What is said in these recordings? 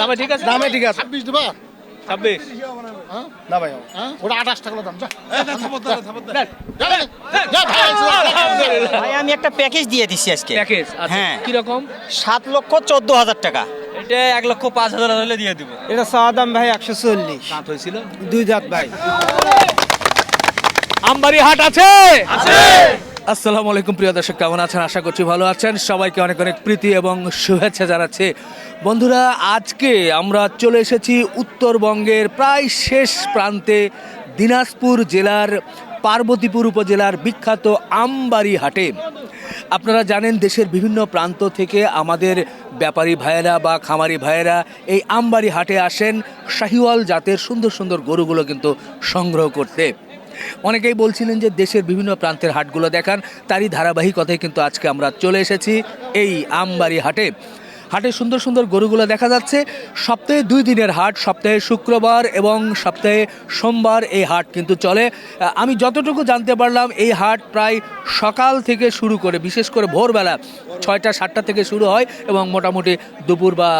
দামে ঠিক আছে? দামে ঠিক আছে। ছাব্বিশ দেবা ছাব্বিশ। হ্যাঁ? না ভাই হ্যাঁ? ওটা আঠাশ টাকা দাম ভাই, ভাই আমি একটা প্যাকেজ দিয়ে দিচ্ছি আজকে। প্যাকেজ আচ্ছা হ্যাঁ। কীরকম সাত লক্ষ চোদ্দ হাজার টাকা। এটা এক লক্ষ পাঁচ হাজার হলে দিয়ে দিব। এটা চাওয়া দাম ভাই একশো চল্লিশ। দাঁত হয়েছিল? দুই দাঁত ভাই। আমবাড়ি হাট আছে? আছে। আসসালামু আলাইকুম, প্রিয় দর্শক, কেমন আছেন? আশা করছি ভালো আছেন। সবাইকে অনেক অনেক প্রীতি এবং শুভেচ্ছা জানাচ্ছি। বন্ধুরা, আজকে আমরা চলে এসেছি উত্তরবঙ্গের প্রায় শেষ প্রান্তে দিনাজপুর জেলার পার্বতীপুর উপজেলার বিখ্যাত আমবাড়ি হাটে। আপনারা জানেন, দেশের বিভিন্ন প্রান্ত থেকে আমাদের ব্যাপারী ভাইয়েরা বা খামারি ভাইয়েরা এই আমবাড়ি হাটে আসেন। শাহিওয়াল জাতের সুন্দর সুন্দর গরুগুলো কিন্তু সংগ্রহ করতে। অনেকেই বলছিলেন যে দেশের বিভিন্ন প্রান্তের হাটগুলো দেখান, তারই ধারাবাহিকতায় কিন্তু আজকে আমরা চলে এসেছি এই আমবাড়ি হাটে। হাটে সুন্দর সুন্দর গরুগুলো দেখা যাচ্ছে। সপ্তাহে দুই দিনের হাট, সপ্তাহে শুক্রবার এবং সপ্তাহে সোমবার এই হাট কিন্তু চলে। আমি যতটুকু জানতে পারলাম, এই হাট প্রায় সকাল থেকে শুরু করে, বিশেষ করে ভোরবেলা ছয়টা, সাতটা থেকে শুরু হয় এবং মোটামুটি দুপুর বা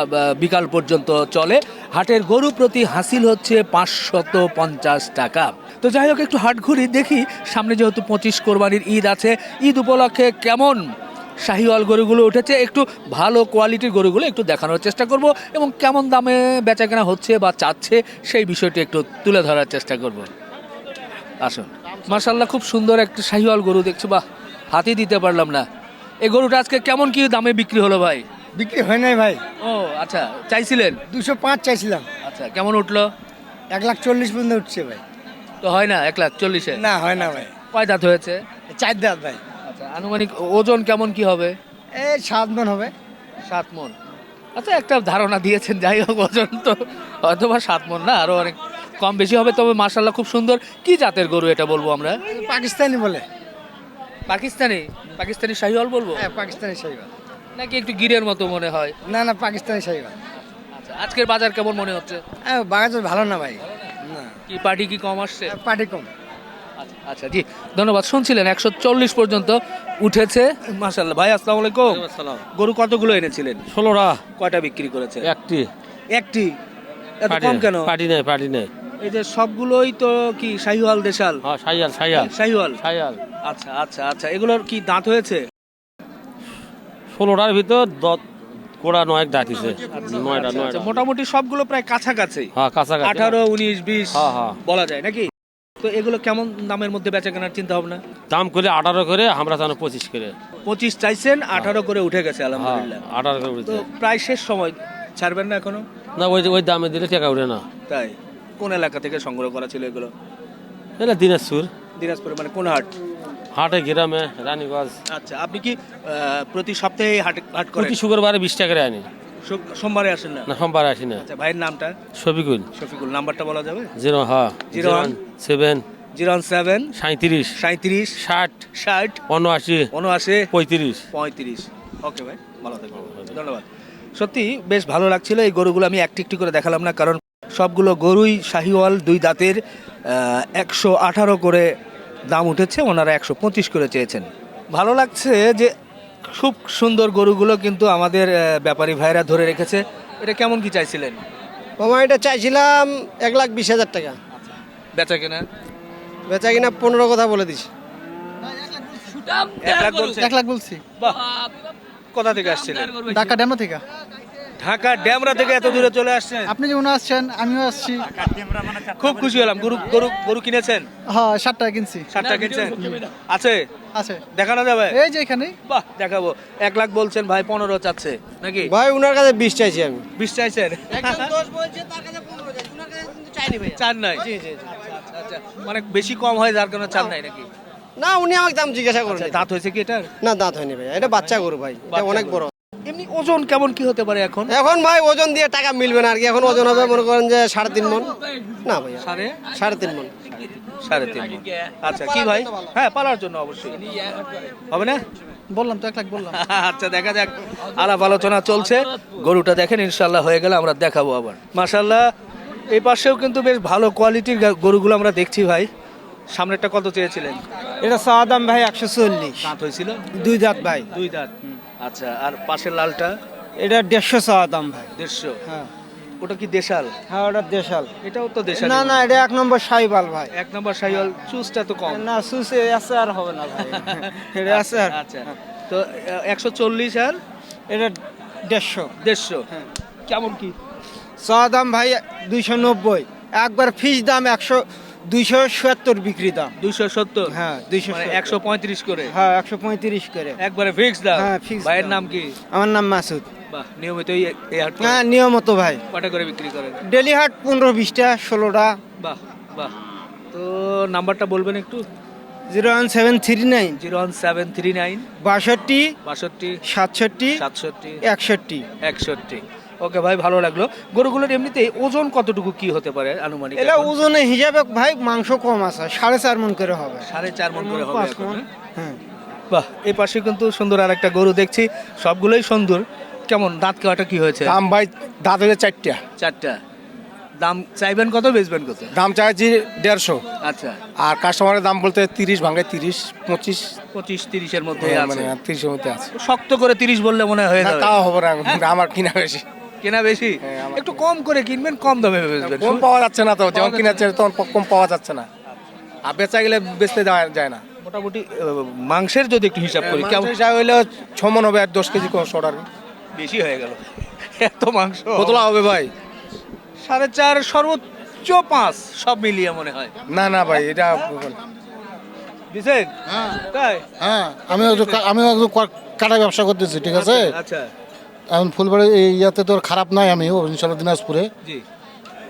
বিকাল পর্যন্ত চলে। হাটের গরু প্রতি হাসিল হচ্ছে পাঁচশত পঞ্চাশ টাকা। তো যাই হোক, একটু হাট ঘুরি, দেখি সামনে যেহেতু পঁচিশ কোরবানির ঈদ আছে, ঈদ উপলক্ষে কেমন শাহিওয়াল গরুগুলো উঠেছে একটু ভালো কোয়ালিটির গরুগুলো একটু দেখানোর চেষ্টা করব এবং কেমন দামে বেচা কেনা হচ্ছে বা চাচ্ছে সেই বিষয়টি একটু তুলে ধরার চেষ্টা করব। আসুন। মার্শাল্লাহ খুব সুন্দর একটা শাহিওয়াল গরু দেখছি বাহ হাতি দিতে পারলাম না। এই গরুটা আজকে কেমন কি দামে বিক্রি হলো ভাই? বিক্রি হয় নাই ভাই। ও আচ্ছা চাইছিলেন? দুশো পাঁচ চাইছিলাম। আচ্ছা কেমন উঠল? এক লাখ চল্লিশ পর্যন্ত উঠছে ভাই। তো হয় না এক লাখ চল্লিশে? না হয় না ভাই। কয় দাঁত হয়েছে? চার দাঁত ভাই। আচ্ছা আনুমানিক ওজন কেমন কি হবে? এই সাত মন হবে। সাত মন। আচ্ছা একটা ধারণা দিয়েছেন যাই হোক ওজন তো হয়তো বা সাত মন না আরও অনেক কম বেশি হবে তবে মার্শাল্লাহ খুব সুন্দর। কি জাতের গরু এটা বলব আমরা? পাকিস্তানি বলে। পাকিস্তানি? পাকিস্তানি শাহিওয়াল বলব? হ্যাঁ পাকিস্তানি শাহিওয়াল। নাকি একটু গিরের মতো মনে হয়? না না পাকিস্তানি শাহিওয়াল। আচ্ছা আজকের বাজার কেমন মনে হচ্ছে? হ্যাঁ বাগাজ ভালো না ভাই। না। কি পার্টি কি কম আসছে? পার্টি কম। আচ্ছা, আচ্ছা জি ধন্যবাদ। শুনছিলেন একশো চল্লিশ পর্যন্ত উঠেছে। মাসাল্লাহ ভাই আসসালামু আলাইকুম। গরু কতগুলো এনেছিলেন? ষোলোটা। কয়টা বিক্রি করেছে? একটি। একটি? এত কম কেন? পার্টি নেই পার্টি নেই। এই যে সবগুলোই তো কি শাহিওয়াল দেশাল? হ্যাঁ সাইয়াল সাইয়াল শাহিওয়াল? সাইয়াল আচ্ছা আচ্ছা আচ্ছা। এগুলোর কি দাঁত হয়েছে? ষোলোটার ভিতর দত কোড়া নয় দাঁতিছে নয়টা আচ্ছা, নয়টা। মোটামুটি সবগুলো প্রায় কাছাকাছি? হ্যাঁ কাছাকাছি। আঠারো উনিশ বিশ হ্যাঁ, হ্যাঁ। বলা যায় নাকি? তো এগুলো কেমন দামের মধ্যে বেচা কেনার চিন্তা ভাবনা? দাম করে আঠারো করে আমরা জানো পঁচিশ করে। পঁচিশ চাইছেন আঠারো করে উঠে গেছে হ্যাঁ আলহামদুলিল্লাহ। আঠারো করে তো প্রায় শেষ সময় ছাড়বেন না এখনও? না ওই ওই দামে দিলে টাকা উঠে না। তাই। কোন এলাকা থেকে সংগ্রহ করা ছিল এগুলো? এটা দিনাজপুর। দিনাজপুরে মানে কোন হাট? হাটে গ্রামে রানীগঞ্জ। আচ্ছা আপনি কি আহ, প্রতি সপ্তাহে হাট হাট করেন? প্রতি শুক্রবারে বিশ টাকা করে আনি। সোমবারে আসেন না? না সোমবারে আসি না। আচ্ছা ভাইয়ের নামটা? শফিকুল। শফিকুল নাম্বারটা বলা যাবে? জিরো হ্যাঁ zero one seven zero one seven সাঁত্রিশ সাঁত্রিশ ষাট ষাট উনআশি উনআশি পঁয়ত্রিশ। পঁয়ত্রিশ। ওকে ভাই ভালো থাকবেন। ধন্যবাদ। সত্যি বেশ ভালো লাগছিল এই গরুগুলো আমি একটি একটি করে দেখালাম না কারণ সবগুলো গরুই শাহিওয়াল দুই দাঁতের একশো আঠারো করে দাম উঠেছে ওনারা একশো পঁচিশ করে চেয়েছেন। ভালো লাগছে যে খুব সুন্দর গরুগুলো কিন্তু আমাদের ব্যাপারী ভাইরা ধরে রেখেছে। এটা কেমন কি চাইছিলেন? মামা এটা চাইছিলাম এক লাখ বিশ হাজার টাকা। বেচা কিনা? বেচা কিনা পনেরো কথা বলে দিছি। এক লাখ বলছি। বাহ কোথা থেকে আসছিলেন? ঢাকা ড্যামো থেকে। ঢাকা ড্যামরা থেকে এত দূরে চলে আসছেন? আপনি যেমন আসছেন আমিও আসছি। খুব খুশি হলাম। গরু গরু গরু কিনেছেন? হ্যাঁ ষাট টাকা কিনছি কিনছেন? আছে? আছে। দেখানো যাবে? এই যে এখানে বাহ দেখাবো। এক লাখ বলছেন ভাই পনেরো চাচ্ছে নাকি? ভাই উনার কাছে বিশ চাইছি আমি। বিশ চাইছেন? চার নাই? আচ্ছা, আচ্ছা। মানে বেশি কম হয় যার কারণে চার নাই নাকি? না উনি আমাকে দাম জিজ্ঞাসা করেন। আচ্ছা, দাঁত হয়েছে কি এটার? না দাঁত হয়নি ভাই এটা বাচ্চা গরু ভাই। এটা অনেক বড়। এমনি ওজন কেমন কি হতে পারে এখন? এখন ভাই ওজন দিয়ে টাকা মিলবে না আর কি। এখন ওজন হবে মনে করেন যে সাড়ে তিন মন না ভাই সাড়ে? সাড়ে তিন মন সাড়ে তিন মণ। আচ্ছা কি ভাই? হ্যাঁ পালার জন্য অবশ্যই। হবে না? বললাম তো এক লাখ বললাম। আচ্ছা দেখা যাক। আলাপ আলোচনা চলছে। গরুটা দেখেন ইনশাল্লাহ হয়ে গেলে আমরা দেখাবো আবার। মাশাল্লাহ এই পাশেও কিন্তু বেশ ভালো কোয়ালিটির গরুগুলো আমরা দেখছি ভাই। সামনেরটা কত চেয়েছিলেন? এটা চাওয়া দাম ভাই একশো চল্লিশ। দাঁত হয়েছিল? দুই দাঁত ভাই। দুই দাঁত। আচ্ছা আর পাশের লালটা? এটা দেড়শো চাওয়া দাম ভাই। দেড়শো? হ্যাঁ। ওটা কি দেশাল? হ্যাঁ ওটা দেশাল। এটাও তো দেশাল না না। এটা এক নম্বর সাইবাল ভাই। এক নম্বর সাইওয়াল চুজটা তো কম। না সুসে আছে আর হবে না ভাই। এটা আছে আর। আচ্ছা তো একশো চল্লিশ আর? এটা দেড়শো। দেড়শো? কেমন কি? চা দাম ভাই দুইশো নব্বই। একবার ফিস দাম একশো দুইশো সত্তর বিক্রি দাম। দুইশো সত্তর? হ্যাঁ দুইশো মানে একশো পঁয়ত্রিশ করে? হ্যাঁ একশো পঁয়ত্রিশ করে। একবারে ফিক্স দাম? হ্যাঁ, ভাইয়ের নাম কি? আমার নাম মাসুদ। বাহ এই হ্যাঁ নিয়মিত ভাই। কটা করে বিক্রি করেন? ডেলি হাট পনেরো বিশটা ষোলোটা। বাহ বাহ। তো নাম্বারটা বলবেন একটু? Zero one seven three nine. Zero one seven three nine. বাষট্টি বাষট্টি সাতষট্টি সাতষট্টি একষট্টি। একষট্টি। ওকে ভাই ভালো লাগল। গরুগুলোর এমনিতে ওজন কতটুকু কি হতে পারে আনুমানিক? এটা? ওজনে হিসাবে ভাই মাংস কম আছে সাড়ে চার মন করে হবে। সাড়ে চার মন করে হবে হ্যাঁ? হ্যাঁ। বাহ এই পাশে কিন্তু সুন্দর আর একটা গরু দেখছি সবগুলোই সুন্দর। কেমন দাঁত কেওয়াটা কি হয়েছে? দাম ভাই দাঁত হয়েছে চারটা। চারটা। দাম চাইবেন কত বেচবেন কত? দাম চাইছি দেড়শো। আচ্ছা। আর কাস্টমারের দাম বলতে তিরিশ ভাঙে তিরিশ পঁচিশ। পঁচিশ তিরিশের মধ্যে মানে আছে। তিরিশের মধ্যে আছে। শক্ত করে তিরিশ বললে মনে হয় না, তাও হবে না আমার কিনা বেশি। কেনা বেশি? হ্যাঁ, একটু কম করে কিনবেন কম দামে বেচবেন। কম পাওয়া যাচ্ছে না তো যেমন কিনাচ্ছে তখন কম পাওয়া যাচ্ছে না। আর বেচা গেলে বেচতে দেওয়া যায় না। মোটামুটি মাংসের যদি একটু হিসাব করি কেমন? হিসাব হইলে ছমন হবে আর দশ কেজি শর্ট আর বেশি হয়ে গেল। এত মাংস? কতলা হবে ভাই? সাড়ে চার সর্বোচ্চ পাঁচ সব মিলিয়ে মনে হয়। না না ভাই এটা দিছেন তাই? হ্যাঁ আমি আমি একটু কাটা ব্যবসা করতেছি ঠিক আছে? আচ্ছা। এখন ফুলবাড়ি এই ইয়াতে তোর খারাপ নাই আমি ও ইনশাল্লাহ দিনাজপুরে।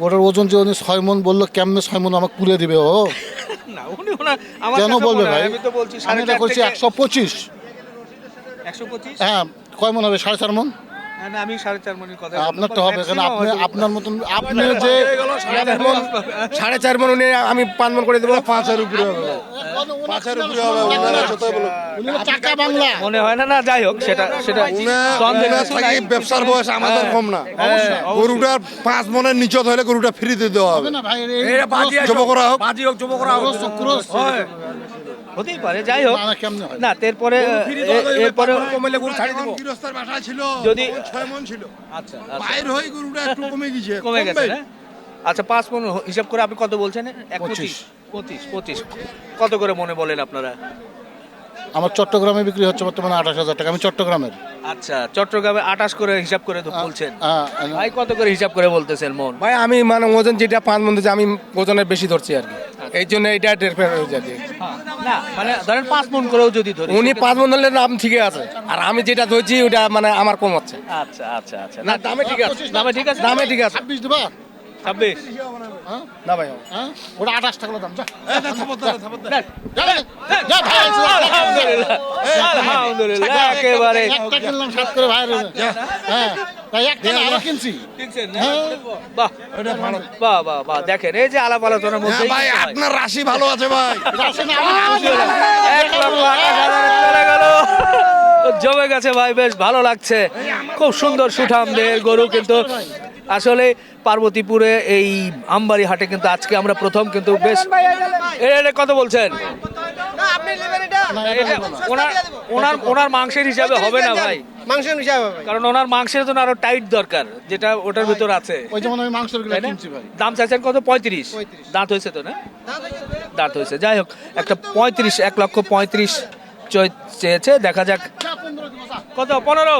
ওটার ওজন যে উনি ছয় মন বলল কেমনে ছয় মন আমাকে পুলে দিবে ও? কেন বলবে ভাই? আমি তো এটা করছি একশো পঁচিশ? হ্যাঁ কয় মন হবে? সাড়ে চার মন? আমি সাড়ে চার মনের কথা আপনার তো হবে কারণ আপনি আপনার মতন আপনি যে সাড়ে চার মন উনি আমি পাঁচ মন করে দেবো পাঁচের উপরে হবে। পাঁচের উপরে হবে টাকা বাংলা। মনে হয় না না যাই হোক সেটা সেটা ব্যবসার বয়স আমাদের কম না। হ্যাঁ, গরুটার পাঁচ মনের নিচত হলে গরুটা ফ্রিতে দেওয়া হবে। না ভাই যুবকরা হোক। বাজি হোক যুবকরা হোক। হতেই পারে যাই হোক। না, এরপরে এরপরে কমলে গরু ছাড়ি দেব। গৃহস্থের বাসা ছিল যদি- 6 মন ছিল। আচ্ছা আচ্ছা। বাইর হয়ে গরুটা একটু কমে গেছে কমে গেছে কমবে। আচ্ছা পাঁচ মন হিসাব করে আপনি কত বলছেন? এক পঁচিশ। পঁচিশ পঁচিশ। কত করে মনে বলেন আপনারা? আমার চট্টগ্রামে বিক্রি হচ্ছে বর্তমানে আঠাশ হাজার টাকা আমি চট্টগ্রামের। আচ্ছা চট্টগ্রামে আঠাশ করে হিসাব করে তো বলছেন। হ্যাঁ, ভাই কত করে হিসাব করে বলতেছেন মন? ভাই আমি মানে ওজন যেটা পাঁচ মন আমি ওজনের বেশি ধরছি আর কি। এই জন্য এটা হয়ে যাবে না মানে ধরেন পাঁচ মন করেও যদি ধরি উনি পাঁচ মন ধরলে নাম ঠিকই আছে। আর আমি যেটা ধরছি ওটা মানে আমার কম হচ্ছে। আচ্ছা আচ্ছা আচ্ছা। না না দামে ঠিক আছে। দামে ঠিক আছে। দামে ঠিক আছে। ছাব্বিশ দেবা? ছাব্বিশ না ভাই হ্যাঁ? ওটা আঠাশ টাকা দাম আলহামদুলিল্লাহ একেবারে। কিনলাম সাত করে ভাই হ্যাঁ তাই একটা না, আরও কিনছি। দেখছেন না? হ্যাঁ। বাহ বাহ বাহ বাহ দেখেন এই যে আলাপ আলোচনার মধ্যে হ্যাঁ ভাই আপনার রাশি ভালো আছে ভাই। আসে না, আমি খুশি হলাম। এক লক্ষ আঠাশ হাজারে চলে গেল। জমে গেছে ভাই বেশ ভালো লাগছে। খুব সুন্দর সুঠামদের গরু কিন্তু আসলে পার্বতীপুরে এই আমবাড়ি হাটে কিন্তু আজকে আমরা প্রথম কিন্তু বেশ এ, এটা। কত বলছেন ওনার ওনার ওনার মাংসের হিসাবে হবে না ভাই। মাংসের হিসাবে হবে। কারণ ওনার মাংসের জন্য আরও টাইট দরকার যেটা ওটার ভিতর আছে। ওই যেমন আমি মাংসেরগুলো কিনছি ভাই। দাম চাইছেন কত? পঁয়ত্রিশ। দাঁত হয়েছে তো না? দাঁত হয়েছে যাই হোক একটা পঁয়ত্রিশ এক লক্ষ পঁয়ত্রিশ চয়- চেয়েছে। দেখা যাক। কত? পনেরো?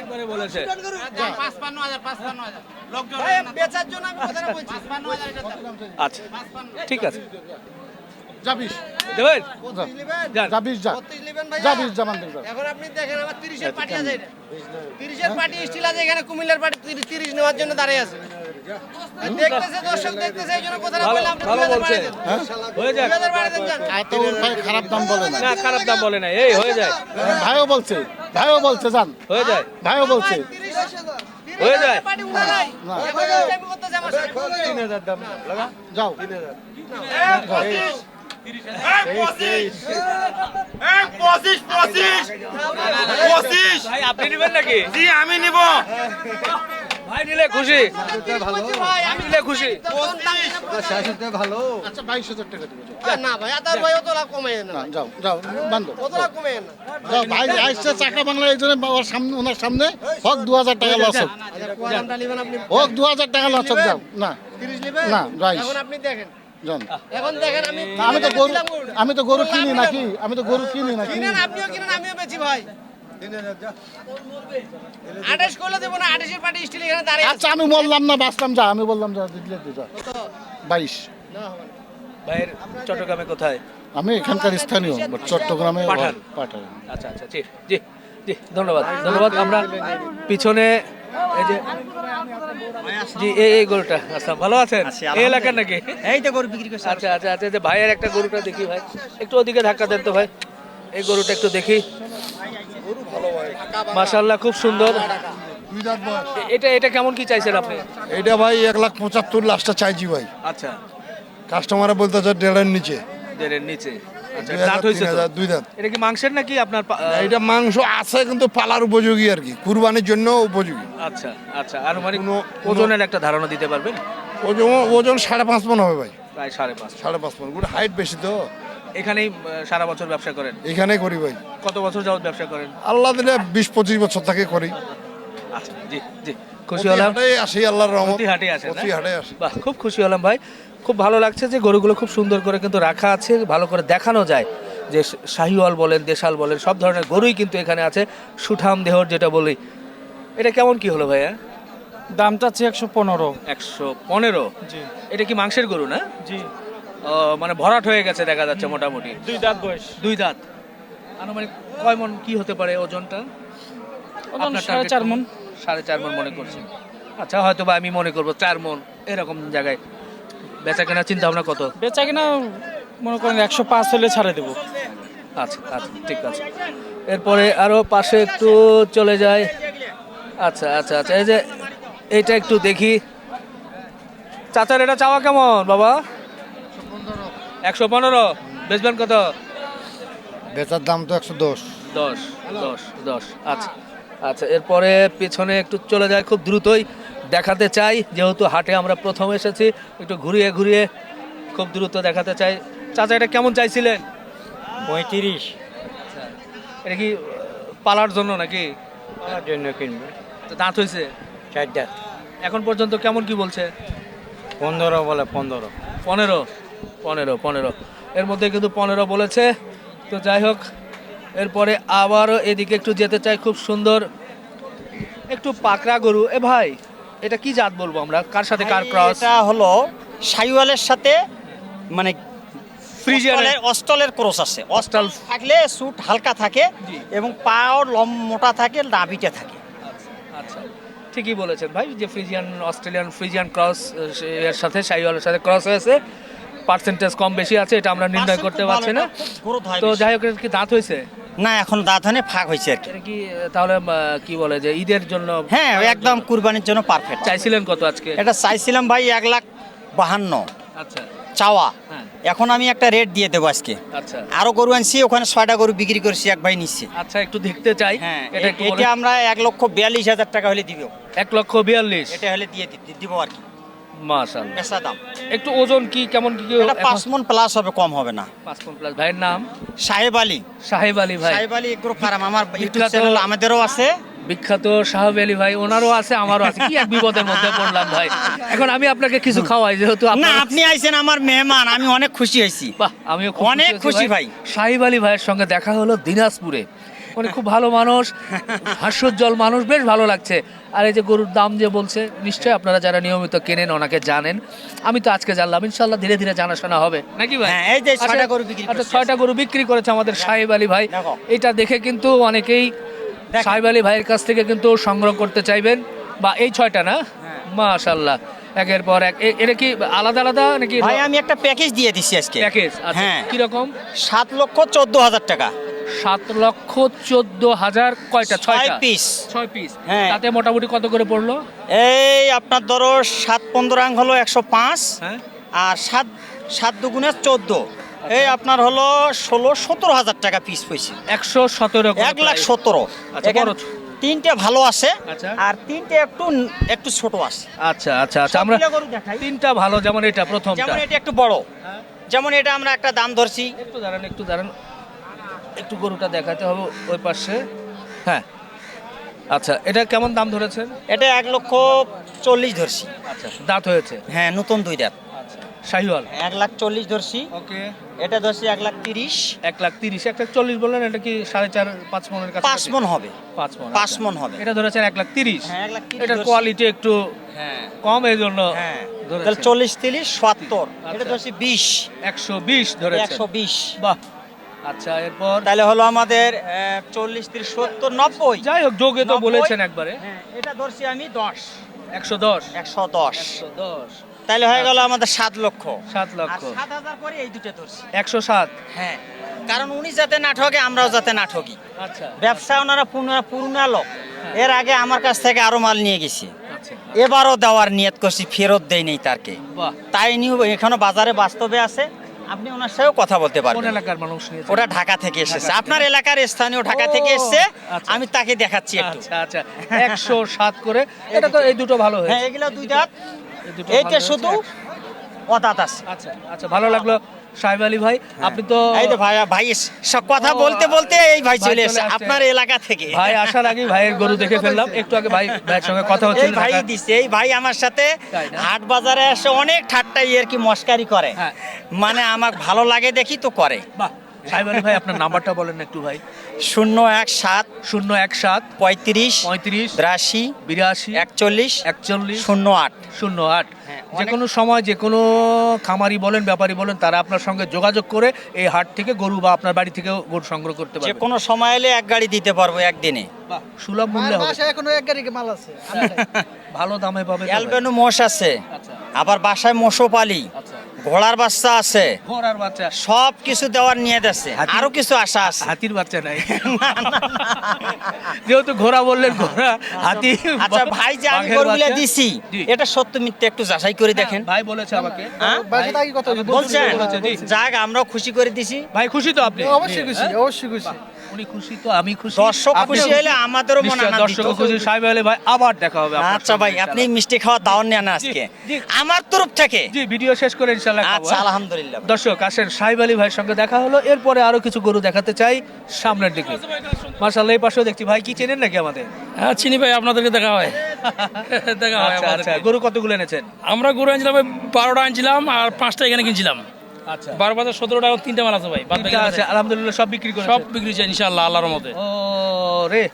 একবারে বলেছে। আচ্ছা ঠিক আছে। দেবেন। যা যা। এখন আপনি দেখেন আমার তিরিশের পার্টি আছে তিরিশের পার্টি স্টিল আছে এখানে কুমিল্লার পার্টি তিরিশ নেওয়ার জন্য দাঁড়িয়ে আছে। হয়ে? যান। খারাপ দাম বলে না না খারাপ দাম বলে না এই হয়ে যায়। ভাইও বলছে ভাইও বলছে জান। হয়ে যায়। ভাইও বলছে। হয়ে। যায়। আমার সাথে। যাও। ভাই আপনি নেবেন নাকি জি আমি নিব ভাই নিলে খুশি ভাই আমি নিলে খুশি আচ্ছা বাইশ হাজার টাকা দেবো না ভাই আতার ভাই অত কমে না না, যাও যাও বান্ধব অত কমে না যাও ভাই আসছে চাকা বাংলা এই জন্য ওর সামনে ওনার সামনে হোক দু হাজার টাকা লস হোক দু হাজার টাকা লস হোক যাও না না, বাইশ। এখন আপনি দেখেন যান এখন দেখেন আমি আমি তো গরু আমি তো গরু কিনি নাকি? আমি তো গরু কিনি নাকি? কিনেন আপনিও কিনেন আমিও বেচি ভাই। আঠাশ করলে দেবো না আঠাশের পার্টি স্টিল এখানে দাঁড়িয়ে আচ্ছা আমি বললাম না বাঁচলাম যা আমি বললাম যা দিলে বাইশ। ভাইয়ের চট্টগ্রামে কোথায়? আমি এখানকার স্থানীয় চট্টগ্রামে পাঠান। পাঠান। আচ্ছা আচ্ছা জি জি জি ধন্যবাদ। ধন্যবাদ আমরা পিছনে এই যে জি এই এই গরুটা। আচ্ছা ভালো আছেন? এই এলাকার নাকি? এই তো গরু বিক্রি করছে। আচ্ছা আচ্ছা আচ্ছা যে ভাইয়ের একটা গরুটা দেখি ভাই। একটু ওদিকে ধাক্কা দেন তো ভাই। এই গরুটা একটু দেখি। মাশাল্লাহ খুব সুন্দর। এটা এটা কেমন কি চাইছেন আপনি? এটা ভাই এক লাখ পঁচাত্তর লাখটা চাইছি ভাই। আচ্ছা। কাস্টমারে বলতেছে দেড়ের নিচে। দেড়ের নিচে। দাঁত হয়েছে তিন তো? হাজার, দুই দাঁত। এটা কি মাংসের নাকি আপনার এটা মাংস আছে কিন্তু পালার উপযোগী আর কি। কুরবানির জন্য উপযোগী। আচ্ছা আচ্ছা আনুমানিক ওজনের একটা ধারণা দিতে পারবেন? ওজন ওজন সাড়ে পাঁচ মন হবে ভাই। প্রায় সাড়ে পাঁচ সাড়ে পাঁচ মন। গোটা হাইট বেশি তো। এখানেই সারা বছর ব্যবসা করেন? এখানে করি ভাই। কত বছর যাবত ব্যবসা করেন? আল্লাহ দিলে বিশ পঁচিশ বছর থেকে করি। আচ্ছা জি জি। খুশি হলাম। আসি আল্লাহর রহমত। হাটে আসেন, না? হাটে আসি। বাহ খুব খুশি হলাম ভাই। খুব ভালো লাগছে যে গরুগুলো খুব সুন্দর করে কিন্তু রাখা আছে ভালো করে দেখানো যায়। যে শাহিওয়াল বলেন দেশাল বলেন সব ধরনের গরুই কিন্তু এখানে আছে সুঠাম দেহর যেটা বলি। এটা কেমন কি হলো ভাইয়া? দাম চাচ্ছি একশো পনেরো। একশো পনেরো? জি। এটা কি মাংসের গরু না? জি। মানে ভরাট হয়ে গেছে দেখা যাচ্ছে মোটামুটি। দুই দাঁত বয়স। দুই দাঁত। আনুমানিক কয় মন কি হতে পারে ওজনটা? সাড়ে চার মন। সাড়ে চার মন মনে করছেন আচ্ছা হয়তো বা আমি মনে করব চার মন এরকম জায়গায়। বেচা কেনার চিন্তা ভাবনা কত? বেচা কিনা মনে করেন একশো পাঁচ হলে ছাড়ে দেবো। আচ্ছা আচ্ছা ঠিক আছে। এরপরে আরও পাশে একটু চলে যায় আচ্ছা আচ্ছা আচ্ছা এই যে এইটা একটু দেখি। চাচার এটা চাওয়া কেমন বাবা? একশো পনেরো। বেচবেন কত? বেচার দাম তো একশো দশ। দশ দশ দশ আচ্ছা আচ্ছা এরপরে পেছনে একটু চলে যায় খুব দ্রুতই। দেখাতে চাই। যেহেতু হাটে আমরা প্রথম এসেছি একটু ঘুরিয়ে ঘুরিয়ে খুব দ্রুত দেখাতে চাই। চাচা এটা কেমন চাইছিলেন? পঁয়ত্রিশ। এটা কি পালার জন্য নাকি? আমার জন্য কিনবে। দাঁত হয়েছে চারটা এখন পর্যন্ত কেমন কি বলছে? পনেরো বলে পনেরো। পনেরো? পনেরো পনেরো। এর মধ্যে কিন্তু পনেরো বলেছে। তো যাই হোক এরপরে আবারও এদিকে একটু যেতে চাই। খুব সুন্দর। একটু পাকড়া গরু। এ ভাই এটা কি জাত বলব আমরা? কার সাথে কার ক্রস এটা হলো সাইওয়ালের সাথে মানে ফ্রিজিয়ানের অস্টলের ক্রস আছে। অস্টল থাকলে স্যুট হালকা থাকে এবং পাও লম মোটা থাকে নাভিটা থাকে। আচ্ছা ঠিকই বলেছেন ভাই যে ফ্রিজিয়ান অস্ট্রেলিয়ান ফ্রিজিয়ান ক্রস এর সাথে সাইওয়ালের সাথে ক্রস হয়েছে। পার্সেন্টেজ কম বেশি আছে এটা আমরা নির্ণয় করতে পারছি না। তো যাই হোক কি দাঁত হয়েছে? না এখন দাঁত হানে ফাঁক হয়েছে আর কি। তাহলে কি বলে যে ঈদের জন্য হ্যাঁ একদম কুরবানির জন্য পারফেক্ট চাইছিলেন কত আজকে? এটা চাইছিলাম ভাই এক লাখ বাহান্ন। আচ্ছা। চাওয়া। হ্যাঁ। এখন আমি একটা রেট দিয়ে দেবো আজকে। আচ্ছা। আরও গরু আনছি ওখানে ছয়টা গরু বিক্রি করছি এক ভাই নিচ্ছি। আচ্ছা একটু দেখতে চাই। হ্যাঁ এটা আমরা এক লক্ষ বিয়াল্লিশ হাজার টাকা হলে দিব। এক লক্ষ বিয়াল্লিশ। এটা হলে দিয়ে দিব আর কি। মাশাআল্লাহ। পেশা দাম। একটু ওজন কি কেমন কি এটা পাঁচ মন প্লাস হবে কম হবে না। পাঁচ মণ প্লাস ভাইয়ের নাম? সাহেব আলী। সাহেব আলী ভাই। সাহেব আলী ফার্ম আমার ইউটিউব চ্যানেল আমাদেরও আছে। বিখ্যাত সাহেব আলী ভাই ওনারও আছে আমারও আছে। কি এক বিপদের মধ্যে পড়লাম ভাই। এখন আমি আপনাকে কিছু খাওয়াই যেহেতু না আপনি আইছেন আমার মেহমান আমি অনেক খুশি হয়েছি। বাহ আমিও অনেক খুশি ভাই। সাহিব আলী ভাইয়ের সঙ্গে দেখা হলো দিনাজপুরে। উনি খুব ভালো মানুষ হাস্যোজ্জ্বল মানুষ বেশ ভালো লাগছে। আর এই যে গরুর দাম যে বলছে নিশ্চয়ই আপনারা যারা নিয়মিত কেনেন ওনাকে জানেন। আমি তো আজকে জানলাম ইনশাল্লাহ ধীরে ধীরে জানাশোনা হবে। নাকি ভাই? হ্যাঁ, এই যে আচ্ছা, ছয়টা গরু বিক্রি আচ্ছা করছে। ছয়টা গরু বিক্রি করেছে আমাদের সাহেব আলী ভাই। এটা দেখে কিন্তু অনেকেই সাহেব আলী ভাইয়ের কাছ থেকে কিন্তু সংগ্রহ করতে চাইবেন। বা এই ছয়টা না? হ্যাঁ। মাশাল্লাহ একের পর এক। এটা কি আলাদা আলাদা নাকি ভাই আমি একটা প্যাকেজ দিয়ে দিচ্ছি আজকে। প্যাকেজ আচ্ছা। হ্যাঁ। কীরকম? সাত লক্ষ চোদ্দ হাজার টাকা। সাত লক্ষ চোদ্দ হাজার কয়টা? ছয় পিস। ছয় পিস। হ্যাঁ। তাতে মোটামুটি কত করে পড়ল? এই আপনার ধরো সাত পনেরো আং হলো একশো পাঁচ হ্যাঁ। আর সাত সাত দুগুণে চোদ্দ। এই আপনার হলো ষোলো সতেরো হাজার টাকা পিস পয়সা একশো সতেরো এক লাখ সতেরো। আচ্ছা তিনটে ভালো আছে আচ্ছা। আর তিনটে একটু একটু ছোট আছে। আচ্ছা আচ্ছা আচ্ছা আমরা তিনটা ভালো যেমন এটা প্রথমটা। যেমন এটা একটু বড়। যেমন এটা আমরা একটা দাম ধরছি। একটু দাঁড়ান একটু দাঁড়ান। একটু গরুটা দেখাতে হবে ওই পাশে। হ্যাঁ। আচ্ছা এটা কেমন দাম ধরেছেন? এটা এক লক্ষ চল্লিশ ধরছি। আচ্ছা দাঁত হয়েছে? হ্যাঁ নতুন দুই দাঁত। আচ্ছা শাহিওয়াল? এক লাখ চল্লিশ ধরছি। ওকে। এটা ধরছি এক লাখ তিরিশ। এক লাখ তিরিশ একটা চল্লিশ বললেন এটা কি সাড়ে চার পাঁচ মনের কাছে পাঁচ মন হবে। পাঁচ মন পাঁচ আচ্ছা। মন হবে। এটা ধরেছেন এক লাখ তিরিশ। হ্যাঁ লাখ এটার কোয়ালিটি একটু হ্যাঁ। কম এই জন্য হ্যাঁ। তাহলে চল্লিশ তিরিশ সত্তর। এটা আচ্ছা। ধরছি বিশ। একশো বিশ ধরেছেন। একশো বিশ। বাহ। আচ্ছা এরপর? তাহলে হলো আমাদের চল্লিশ তিরিশ সত্তর নব্বই। যাই হোক যোগে তো বলেছেন একবারে। হ্যাঁ এটা ধরছি আমি দশ। একশো দশ? একশো দশ। দশ। তাহলে হয়ে গেল আমাদের সাত লক্ষ। সাত লক্ষ। সাত হাজার করে এই দুটো ধরছি। একশো সাত? হ্যাঁ কারণ উনি যাতে না ঠকে আমরাও যাতে না ঠকি আচ্ছা। ব্যবসা ওনারা পুরনো পুরনো লোক। এর আগে আমার কাছ থেকে আরও মাল নিয়ে গেছি। আচ্ছা। এবারও দেওয়ার নিয়ত করছি ফেরত দেয়নি তারকে। তাই নিয়ে এখনও বাজারে বাস্তবে আছে। আপনি ওনার সাথেও কথা বলতে পারবেন। এলাকার মানুষ ওটা ঢাকা থেকে এসেছে। আপনার এলাকার স্থানীয় ঢাকা থেকে এসেছে। আচ্ছা। আমি তাকে দেখাচ্ছি একটু। আচ্ছা আচ্ছা। একশো সাত করে। এটা তো এই দুটো ভালো হ্যাঁ এগুলো দুই দাঁত। এইটা শুধু। অদাত আছে। আচ্ছা আচ্ছা ভালো লাগল। সাহেব আলী ভাই আপনি তো এই তো ভাই ভাই সব কথা বলতে বলতে এই ভাই চলে এসেছে আসছে। আপনার এলাকা থেকে। ভাই আসার আগে ভাইয়ের গরু দেখে ফেললাম। একটু আগে ভাই ভাইয়ের সঙ্গে কথা এই ভাই দিছে এই ভাই আমার সাথে হাট বাজারে এসে অনেক ঠাট্টা ইয়ের কি মস্কারি করে। হ্যাঁ। মানে আমার ভালো লাগে দেখি তো করে। বাহ। সাহেব আলী ভাই আপনার নাম্বারটা বলেন একটু ভাই। শূন্য এক সাত শূন্য এক সাত পঁয়ত্রিশ পঁয়ত্রিশ বিরাশি বিরাশি একচল্লিশ একচল্লিশ শূন্য আট। শূন্য আট। হ্যাঁ, যে কোনো সময় যে কোনো খামারি বলেন ব্যাপারী বলেন তারা আপনার সঙ্গে যোগাযোগ করে এই হাট থেকে গরু বা আপনার বাড়ি থেকেও গরু সংগ্রহ করতে যে পারবে কোনো সময় এলে এক গাড়ি দিতে পারব একদিনে। সুলভ মূল্যে হবে। এখনও এক গাড়ি মাল আছে ভালো দামে পাবে। অ্যালবেনু মোষ আছে। আচ্ছা। আবার বাসায় মোষও পালি। আচ্ছা। ঘোড়ার বাচ্চা আছে। ঘোড়ার বাচ্চা সব কিছু দেওয়ার নিয়ে আছে। আরও কিছু আশা আছে। হাতির বাচ্চা নাই। যেহেতু ঘোড়া বললেন ঘোড়া হাতি আচ্ছা ভাই যে আমি গরুগুলা দিছি এটা সত্য মিথ্যে একটু যাচাই করে দেখেন। ভাই বলেছে আমাকে। হ্যাঁ? ভাই- বলছেন বলেছে, জি। যাক আমরাও খুশি করে দিছি। ভাই খুশি তো আপনি। অবশ্যই খুশি হ্যাঁ? অবশ্যই খুশি। উনি খুশি তো আমি খুশি। দর্শক খুশি হলে আমাদেরও মনে আনন্দিত। দর্শক খুশি সাহেব আলী ভাই আবার দেখা হবে আচ্ছা ভাই আপনি মিষ্টি খাওয়া নেন আজকে। আমার তরফ থেকে। জি ভিডিও শেষ করে ইনশাআল্লাহ খাব, আচ্ছা হ্যাঁ? আলহামদুলিল্লাহ দর্শক আসেন সাহেব আলী ভাইয়ের সঙ্গে দেখা হলো। এরপরে আরও কিছু গরু দেখাতে চাই সামনের দিকে। মার্শাল্লাহ এই পাশেও দেখছি। ভাই কি চেনেন নাকি আমাদের? হ্যাঁ চিনি ভাই আপনাদেরকে দেখা হয়। দেখা হয় আচ্ছা আচ্ছা। গরু কতগুলো এনেছেন? আমরা গরু আনছিলাম বারোটা আনছিলাম আর পাঁচটা এখানে কিনছিলাম। বারো বাজার সতেরো টাকা তিনটা মাল আছে ভাই। আছে আলহামদুলিল্লাহ সব বিক্রি করে সব বিক্রি ইনশাল্লাহ আল্লাহর মতে ও রে।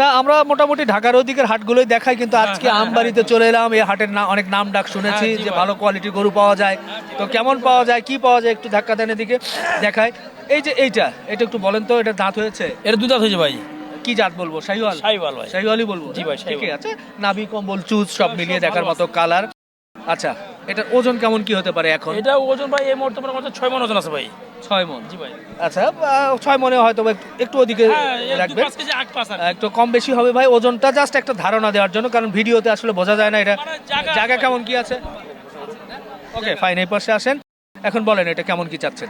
না আমরা মোটামুটি ঢাকার ওদিকের হাটগুলোই দেখাই কিন্তু আজকে আমবাড়িতে চলে এলাম এই হাটের না অনেক নাম ডাক শুনেছি হ্যাঁ, যে ভালো কোয়ালিটির গরু পাওয়া যায়। তো কেমন পাওয়া যায় কি পাওয়া যায় একটু ধাক্কা দেন এদিকে দেখায় এই যে এইটা এটা একটু বলেন তো এটা দাঁত হয়েছে? এটা দুধ হয়েছে ভাই। কি জাত বলব শাহিওয়াল? সাইওয়াল ভাই। শাহিওয়ালই বলব। জি ভাই, শাহিওয়াল। ঠিকই আছে নাভি কম্বল চুজ সব মিলিয়ে দেখার মতো কালার আচ্ছা এটার ওজন কেমন কি হতে পারে এখন? এটা ওজন ভাই এই মুহূর্তে মনে করছে ছয় মন ওজন আছে ভাই। ছয় মন। জি ভাই। আচ্ছা ছয় মনে হয়তো একটু- ওদিকে হ্যাঁ রাখবেন। একটু কম বেশি হবে ভাই ওজনটা জাস্ট একটা ধারণা দেওয়ার জন্য কারণ ভিডিওতে আসলে বোঝা যায় না এটা। মানে জায়গা- জায়গা কেমন কি আছে? ওকে ফাইন এই পাশে আসেন। এখন বলেন এটা কেমন কি চাচ্ছেন?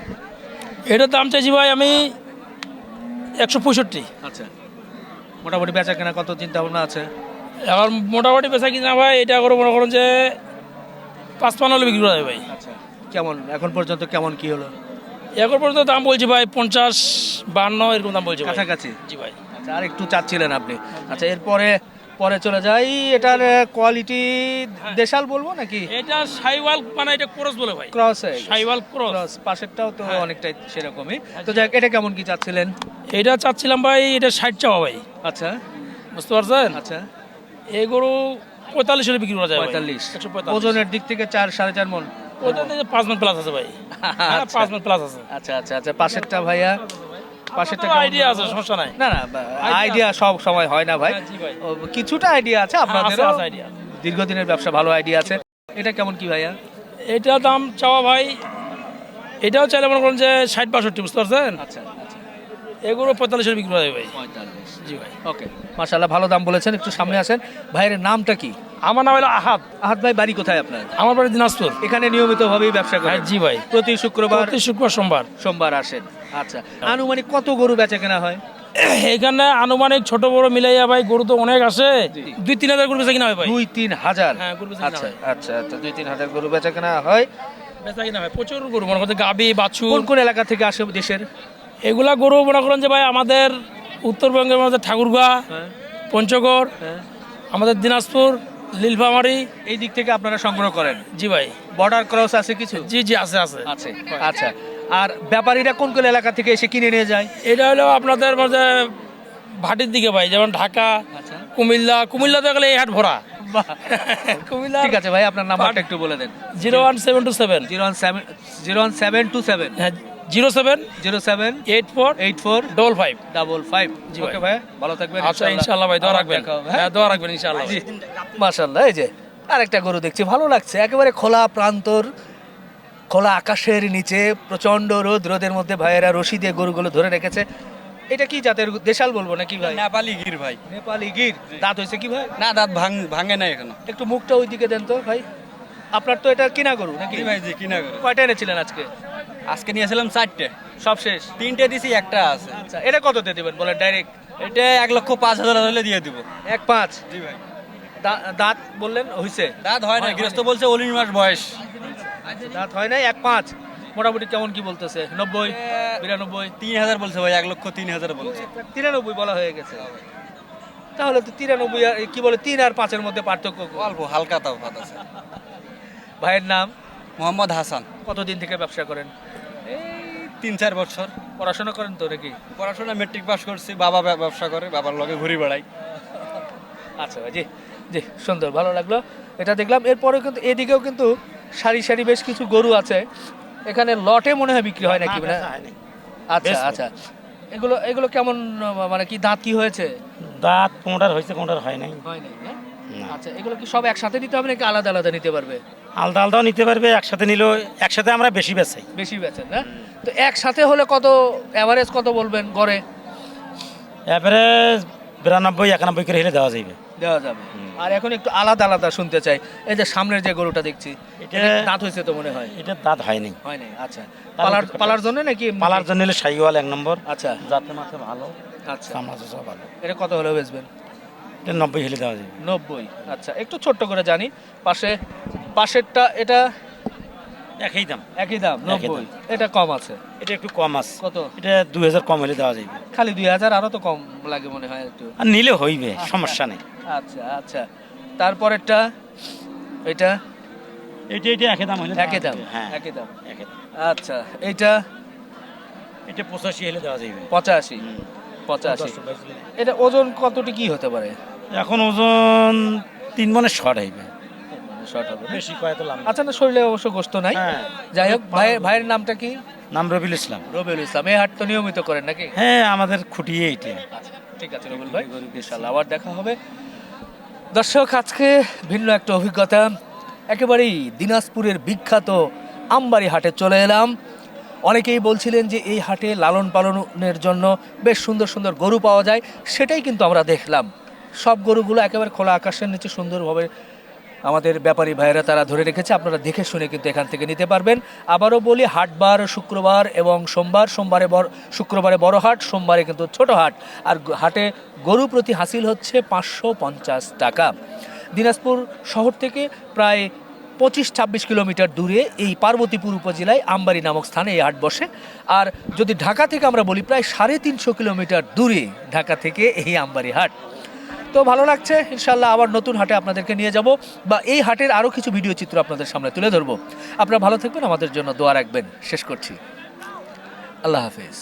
এটার দাম চাইছি ভাই আমি একশো পঁয়ষট্টি। আচ্ছা। মোটামুটি বেচা কেনা কত চিন্তা ভাবনা আছে? এখন মোটামুটি বেচা কিনা ভাই এটা করে মনে করুন যে পাঁচ পান্ন হলে বিক্রি করা যাবে ভাই। আচ্ছা কেমন? এখন পর্যন্ত কেমন কি হলো? এখন পর্যন্ত দাম বলছি ভাই পঞ্চাশ বান্ন এরকম দাম বলছি কাছাকাছি? জি ভাই। আচ্ছা আর একটু চাচ্ছিলেন আপনি। আচ্ছা এরপরে পরে চলে যাই। এটার কোয়ালিটি দেশাল বলব নাকি? এটা সাইওয়াল মানে এটা ক্রস বলে ভাই। Cross Sahiwal cross. ক্রস পাশেরটাও তো হ্যাঁ। অনেকটাই সেরকমই। তো যাক এটা কেমন কি চাচ্ছিলেন? এটা চাচ্ছিলাম ভাই এটা ষাট চাওয়া ভাই। আচ্ছা। বুঝতে পারছেন? আচ্ছা। এই গরু পঁয়তাল্লিশ হলে বিক্রি করা যায়। পঁয়তাল্লিশ। একশো পঁয়তাল্লিশ। ওজনের দিক থেকে চার সাড়ে চার মন। পঁয়তাল্লিশ পাঁচ মিনিট প্লাস আছে ভাই। হ্যাঁ, আচ্ছা। পাঁচ মিনিট প্লাস আছে। আচ্ছা আচ্ছা আচ্ছা পাশেরটা ভাইয়া? পাশেরটা আইডিয়া আছে সমস্যা নাই। না না আইডিয়া সব সময় হয় না ভাই। হ্যাঁ, কিছুটা আইডিয়া আছে আপনাদেরও। আছে দীর্ঘদিনের ব্যবসা ভালো আইডিয়া আছে। এটা কেমন কি ভাইয়া? এটা দাম চাওয়া ভাই এটাও চাইলে মনে করেন যে ষাট বাষট্টি বুঝতে পারছেন? আচ্ছা। এগুলো পঁয়তাল্লিশ হলে বিক্রি করা যায় ভাই। পঁয়তাল্লিশ জি ভাই। ওকে মাশাল্লাহ ভালো দাম বলেছেন একটু সামনে আসেন। ভাইয়ের নামটা কি? আমার নাম হলো আহাদ। আহাত ভাই বাড়ি কোথায় আপনার? আমার বাড়ি দিনাজপুর। এখানে নিয়মিত নিয়মিতভাবেই ব্যবসা হ্যাঁ করেন জি ভাই। প্রতি শুক্রবার? প্রতি শুক্রবার সোমবার। সোমবার আসেন। আচ্ছা আনুমানিক কত গরু বেচা কেনা হয়? এখানে আনুমানিক ছোট বড় মিলাইয়া ভাই গরু তো অনেক আছে। দুই তিন হাজার গরু বেচা কিনা হয় ভাই। দুই তিন হাজার? হ্যাঁ, গরু বেচা আচ্ছা আচ্ছা আচ্ছা দুই তিন হাজার গরু বেচা কেনা হয়। বেচা কিনা হয় প্রচুর গরু মনে করছে গাবি বাছুর। কোন কোন এলাকা থেকে আসে দেশের? এগুলা গরু মনে করেন যে ভাই আমাদের উত্তরবঙ্গের মধ্যে ঠাকুরগাঁ পঞ্চগড় আমাদের দিনাজপুর নীলফামারি। এই দিক থেকে আপনারা সংগ্রহ করেন? জি ভাই। বর্ডার ক্রস আছে কিছু? জি জি আছে আছে। আছে আচ্ছা। আর ব্যাপারীরা কোন কোন এলাকা থেকে এসে কিনে নিয়ে যায়? এটা হলো আপনাদের মধ্যে ভাটির দিকে ভাই যেমন ঢাকা আচ্ছা। কুমিল্লা কুমিল্লাতে গেলে এই হাট ভরা। কুমিল্লা ঠিক আছে ভাই আপনার নাম্বারটা একটু বলে দেন। Zero one seven two seven. Zero one seven zero one seven two seven. হ্যাঁ। Zero seven zero seven eight four eight four double five. Double five. জি ওকে ভাই। ভালো থাকবেন আচ্ছা ইনশাল্লাহ ভাই দোয়া রাখবেন। হ্যাঁ দোয়া রাখবেন ইনশাল্লাহ মাশাল্লাহ এই যে আরেকটা গরু দেখছি ভালো লাগছে। একেবারে খোলা প্রান্তর খোলা আকাশের নিচে প্রচণ্ড রোদ রোদের মধ্যে ভাইয়েরা রশি দিয়ে গরুগুলো ধরে রেখেছে। এটা কি জাতের দেশাল বলব নাকি ভাই? নেপালি গির ভাই। নেপালি গির। দাঁত হয়েছে কি ভাই? না দাঁত ভাঙ ভাঙে না এখনও। একটু মুখটা ওইদিকে দেন তো ভাই। আপনার তো এটা কিনা গরু নাকি? ভাই জি কিনা করে কয়টা এনেছিলেন আজকে? আজকে নিয়েছিলাম চারটে। সব শেষ? তিনটে দিছি একটা আছে। আচ্ছা এটা কত কততে দিবেন বলেন ডাইরেক্ট এটা এক লক্ষ পাঁচ হাজার হলে দিয়ে দিব। এক পাঁচ? জি ভাই। দাঁত বললেন হয়েছে দাঁত হয় না গৃহস্থ বলছে উনিশ মাস বয়স। দাঁত হয় নাই এক পাঁচ? মোটামুটি কেমন কি বলতেছে? নব্বই? বিরানব্বই? তিন হাজার বলছে ভাই এক লক্ষ তিন হাজার বলছে। তিরানব্বই বলা হয়ে গেছে। তাহলে তো তিরানব্বই আর কি বলে তিন আর পাঁচের মধ্যে পার্থক্য অল্প হালকা তাও আছে। ভাইয়ের নাম? মোহাম্মদ হাসান। কতদিন থেকে ব্যবসা করেন? এই তিন চার বছর। পড়াশোনা করেন তো নাকি? পড়াশোনা মেট্রিক পাস করছি বাবা ব্যবসা করে বাবার লগে ঘুরি বেড়াই। আচ্ছা ভাই জি জি সুন্দর ভালো লাগল। এটা দেখলাম এরপরে কিন্তু এদিকেও কিন্তু সারি সারি বেশ কিছু গরু আছে। এখানে লটে মনে হয় বিক্রি হয় নাকি না আচ্ছা আচ্ছা। এগুলো এগুলো কেমন মানে কি দাঁত কি হয়েছে? দাঁত কোনটার হয়েছে কোনটার হয় নাই। হয় নাই? আচ্ছা এগুলো কি সব একসাথে নিতে হবে নাকি আলাদা আলাদা নিতে পারবে? আলাদা আলাদাও নিতে পারবে একসাথে নিলেও একসাথে আমরা বেশি বেচাই। বেশি বেচেন না? তো একসাথে হলে কত এভারেজ কত বলবেন গড়ে? এভারেজ বিরানব্বই একানব্বই করে হলে দেওয়া যাবে দেওয়া যাবে। আর এখন একটু আলাদা আলাদা শুনতে চাই। এই যে সামনের যে গরুটা দেখছি এটা- দাঁত হয়েছে তো মনে হয়? এটা দাঁত হয়নি। হয় নাই আচ্ছা। পালার পালার জন্য নাকি? পালার জন্য হলে সাইওয়াল এক নম্বর। আচ্ছা। জাতে মাথা ভালো আচ্ছা। ভালো। এটা কত হলে বেচবেন? এটা নব্বই হলে দেওয়া যাবে। নব্বই। আচ্ছা একটু ছোট্ট করে জানি। পাশে পাশেরটা এটা একই দাম। একই দাম নব্বই। এটা কম আছে? এটা একটু কম আছে। কত? এটা দুই হাজার কম হলে দেওয়া যাবে। খালি দুই হাজার আরও তো কম লাগে মনে হয় একটু। আর নিলে হইবে সমস্যা নেই। আচ্ছা আচ্ছা। তারপরেরটা এটা? এটা এটা একই দাম হলে একই দাম। হ্যাঁ একই দাম। একই দাম। আচ্ছা এইটা? এটা পঁচাশি হলে দেওয়া যাবে। পঁচাশি। পঁচাশি। এটা ওজন কতটি কি হতে পারে? এখন ওজন তিন মনের শর্ট হইবে। শর্ট হবে বেশি লাভ আচ্ছা না শরীরে অবশ্য গোস্ত নাই। হ্যাঁ। যাই হোক ভাইয়ের ভাইয়ের নামটা কি? নাম রবিউল ইসলাম। রবিউল ইসলাম। এই হাট তো নিয়মিত করেন নাকি? হ্যাঁ আমাদের খুঁটিয়ে এইটা। আচ্ছা ঠিক আছে রবিউল ভাই। ইনশাল্লাহ আবার দেখা হবে। দর্শক আজকে ভিন্ন একটা অভিজ্ঞতা। একেবারেই দিনাজপুরের বিখ্যাত আমবাড়ি হাটে চলে এলাম। অনেকেই বলছিলেন যে এই হাটে লালন পালনের জন্য বেশ সুন্দর সুন্দর গরু পাওয়া যায় সেটাই কিন্তু আমরা দেখলাম। সব গরুগুলো একেবারে খোলা আকাশের নিচে সুন্দরভাবে আমাদের ব্যাপারী ভাইয়েরা তারা ধরে রেখেছে। আপনারা দেখে শুনে কিন্তু এখান থেকে নিতে পারবেন। আবারও বলি, হাটবার শুক্রবার এবং সোমবার, সোমবারে বড় শুক্রবারে বড় হাট, সোমবারে কিন্তু ছোট হাট। আর হাটে গরু প্রতি হাসিল হচ্ছে পাঁচশো পঞ্চাশ টাকা। দিনাজপুর শহর থেকে প্রায় পঁচিশ ছাব্বিশ কিলোমিটার দূরে এই পার্বতীপুর উপজেলায় আমবাড়ি নামক স্থানে এই হাট বসে। আর যদি ঢাকা থেকে আমরা বলি, প্রায় সাড়ে তিনশো কিলোমিটার দূরে ঢাকা থেকে এই আমবাড়ি হাট। তো ভালো লাগছে। ইনশাল্লাহ আবার নতুন হাটে আপনাদেরকে নিয়ে যাব বা এই হাটের আরও কিছু ভিডিও চিত্র আপনাদের সামনে তুলে ধরবো। আপনারা ভালো থাকবেন, আমাদের জন্য দোয়া রাখবেন। শেষ করছি। আল্লাহ হাফেজ।